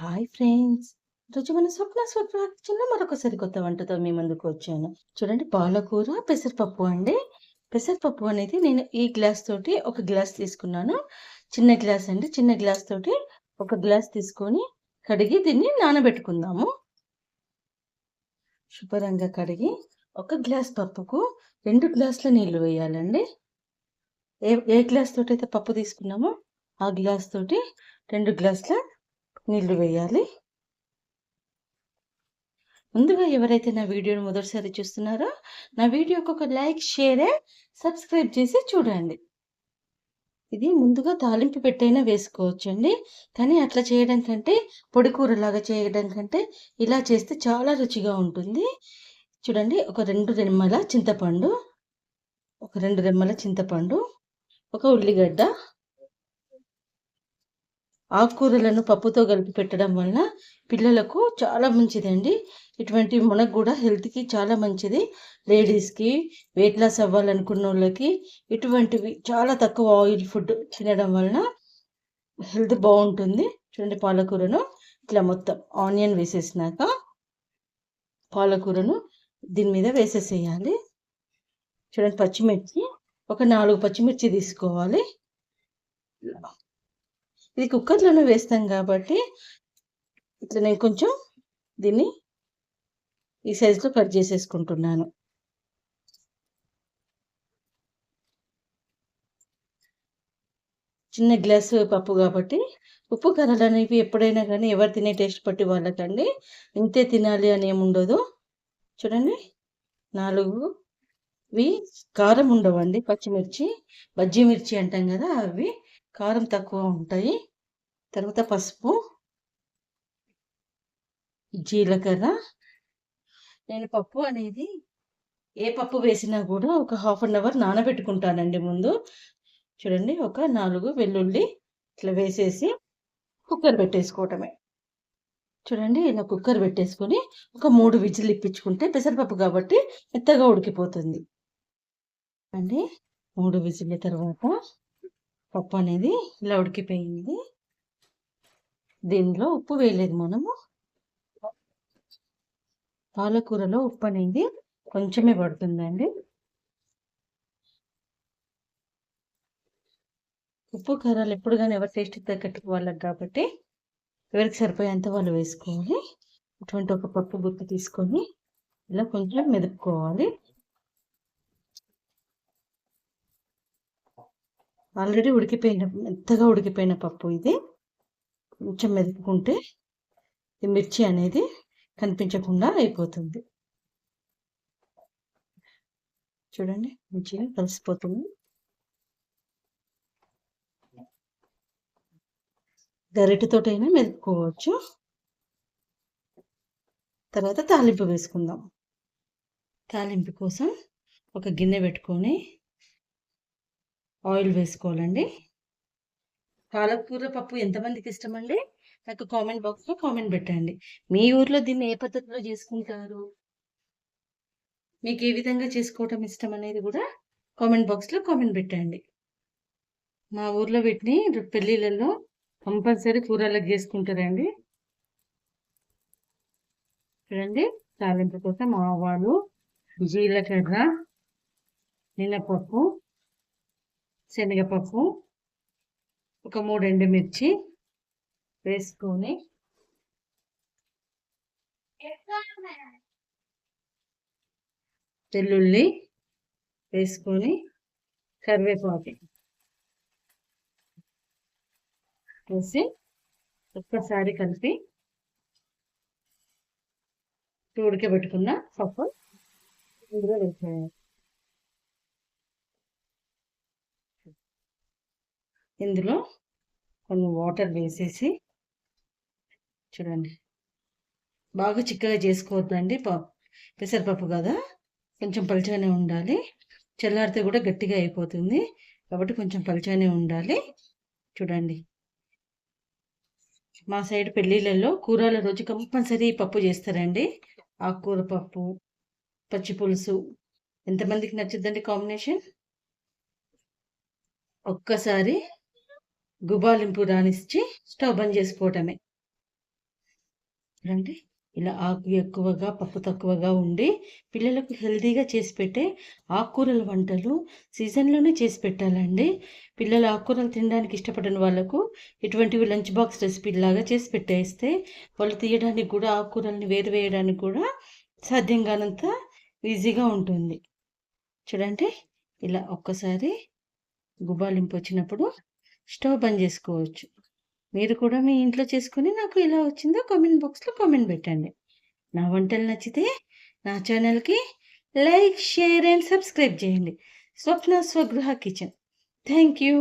Hi friends. రుచి మన స్వప్న స్వప్న మరొకసారి కొత్త వంటతో మీ ముందుకు వచ్చాను. చూడండి పాలకూర పెసరపప్పు అండి. పెసరపప్పు అనేది నేను ఈ గ్లాస్ తోటి ఒక గ్లాస్ తీసుకున్నాను. చిన్న గ్లాస్ అండి. చిన్న గ్లాస్ తోటి ఒక గ్లాస్ తీసుకొని కడిగి దీన్ని నానబెట్టుకుందాము. శుభ్రంగా కడిగి ఒక గ్లాస్ పప్పుకు రెండు గ్లాసుల నీళ్ళు వేయాలండి. ఏ ఏ గ్లాస్ తోటి అయితే పప్పు తీసుకున్నామో ఆ గ్లాస్ తోటి రెండు గ్లాసుల నీళ్ళు వేయాలి. ముందుగా ఎవరైతే నా వీడియోని మొదటిసారి చూస్తున్నారో నా వీడియోకి ఒక లైక్ షేర్ సబ్స్క్రైబ్ చేసి చూడండి. ఇది ముందుగా తాలింపు పెట్టైనా వేసుకోవచ్చండి. కానీ అట్లా చేయడం కంటే పొడి కూరలాగా చేయడం కంటే ఇలా చేస్తే చాలా రుచిగా ఉంటుంది. చూడండి ఒక రెండు రెమ్మల చింతపండు ఒక రెండు రెమ్మల చింతపండు ఒక ఉల్లిగడ్డ ఆకుకూరలను పప్పుతో కలిపి పెట్టడం వలన పిల్లలకు చాలా మంచిదండి. ఇటువంటి మనకు కూడా హెల్త్కి చాలా మంచిది. లేడీస్కి వెయిట్ లాస్ అవ్వాలనుకున్న వాళ్ళకి ఇటువంటివి చాలా తక్కువ ఆయిల్ ఫుడ్ తినడం వలన హెల్త్ బాగుంటుంది. చూడండి పాలకూరను ఇట్లా మొత్తం ఆనియన్ వేసేసినాక పాలకూరను దీని మీద వేసేసేయాలి. చూడండి పచ్చిమిర్చి ఒక నాలుగు పచ్చిమిర్చి తీసుకోవాలి. ఇది కుక్కర్లోనే వేస్తాం కాబట్టి ఇట్లా నేను కొంచెం దీన్ని ఈ సైజులో కట్ చేసేసుకుంటున్నాను. చిన్న గ్లాసు పప్పు కాబట్టి ఉప్పు కర్రలు అనేవి ఎప్పుడైనా కానీ ఎవరు తినే టేస్ట్ పట్టి వాళ్ళకండి. ఇంతే తినాలి అని ఏముండదు చూడండి నాలుగు ఇవి కారం ఉండవండి. పచ్చిమిర్చి బజ్జీ మిర్చి అంటాం కదా అవి కారం తక్కువ ఉంటాయి. తర్వాత పసుపు జీలకర్ర. నేను పప్పు అనేది ఏ పప్పు వేసినా కూడా ఒక హాఫ్ అన్ అవర్ నానబెట్టుకుంటానండి ముందు. చూడండి ఒక నాలుగు వెల్లుల్లి ఇట్లా వేసేసి కుక్కర్ పెట్టేసుకోవటమే. చూడండి ఇలా కుక్కర్ పెట్టేసుకొని ఒక మూడు విజిల్ ఇప్పించుకుంటే పెసరపప్పు కాబట్టి మెత్తగా ఉడికిపోతుంది. అండి మూడు విజిల్ తర్వాత పప్పు అనేది ఇలా ఉడికిపోయింది. దీనిలో ఉప్పు వేయలేదు మనము. పాలకూరలో ఉప్పు అనేది కొంచెమే పడుతుందండి. ఉప్పు కారాలు ఎప్పుడు కానీ ఎవరు టేస్ట్ తగ్గట్టు వాళ్ళకి కాబట్టి ఎవరికి సరిపోయేంత వాళ్ళు వేసుకోవాలి. ఇటువంటి ఒక పప్పు బుక్క తీసుకొని ఇలా కొంచెం మెదుపుకోవాలి. ఆల్రెడీ ఉడికిపోయిన మెత్తగా ఉడికిపోయిన పప్పు ఇది. కొంచెం మెదుపుకుంటే ఈ మిర్చి అనేది కనిపించకుండా అయిపోతుంది. చూడండి మంచిగా కలిసిపోతుంది. గరిటెతోటైనా మెదుపుకోవచ్చు. తర్వాత తాలింపు వేసుకుందాం. తాలింపు కోసం ఒక గిన్నె పెట్టుకొని ఆయిల్ వేసుకోవాలండి. పాలకూర పప్పు ఎంతమందికి ఇష్టమండి? నాకు కామెంట్ బాక్స్లో కామెంట్ పెట్టండి. మీ ఊర్లో దీన్ని ఏ పద్ధతిలో చేసుకుంటారు? మీకు ఏ విధంగా చేసుకోవటం ఇష్టం అనేది కూడా కామెంట్ బాక్స్లో కామెంట్ పెట్టండి. మా ఊర్లో వీటిని పెళ్ళిళ్ళల్లో కంపల్సరీ కూరలకు చేసుకుంటారండి. చూడండి తాలింపు కోసం ఆవాలు జీలకర్ర మినపప్పు శనగపప్పు ఒక మూడు ఎండుమిర్చి వేసుకొని వెల్లుల్లి వేసుకొని కరివేపాకు వేసి ఒక్కసారి కలిపి ఉడకబెట్టుకున్న పప్పు ఇందులో వేసేయాలి. ఇందులో కొన్ని వాటర్ వేసేసి చూడండి. బాగా చిక్కగా చేసుకోవద్దండి పెసరపప్పు కదా? కొంచెం పలుచగానే ఉండాలి. చల్లారితే కూడా గట్టిగా అయిపోతుంది. కాబట్టి కొంచెం పలుచగానే ఉండాలి. చూడండి. మా సైడ్ పెళ్ళిళ్ళల్లో కూరల రోజు కంపల్సరీ పప్పు చేస్తారండి. ఆకుకూర పప్పు పచ్చి పులుసు. ఎంతమందికి నచ్చుద్దండి కాంబినేషన్? ఒక్కసారి గుబాలింపు రానిచ్చి స్టవ్ బంద్ చేసుకోవటమే. అంటే ఇలా ఆకు ఎక్కువగా పప్పు తక్కువగా ఉండి పిల్లలకు హెల్తీగా చేసి పెట్టే ఆకుకూరల వంటలు సీజన్లోనే చేసి పెట్టాలండి. పిల్లలు ఆకుకూరలు తినడానికి ఇష్టపడని వాళ్ళకు ఇటువంటివి లంచ్ బాక్స్ రెసిపీ లాగా చేసి పెట్టేస్తే వాళ్ళు తీయడానికి కూడా ఆకుకూరల్ని వేరు వేయడానికి కూడా సాధ్యం కానంత ఈజీగా ఉంటుంది. చూడండి. ఇలా ఒక్కసారి గుబాలింపు వచ్చినప్పుడు స్టవ్ బంద్ చేసుకోవచ్చు. మీరు కూడా మీ ఇంట్లో చేసుకొని నాకు ఎలా వచ్చిందో కామెంట్ బాక్స్లో కామెంట్ పెట్టండి. నా వంటలు నచ్చితే నా ఛానల్కి లైక్ షేర్ అండ్ సబ్స్క్రైబ్ చేయండి. Swapna Swagruha kitchen. Thank you.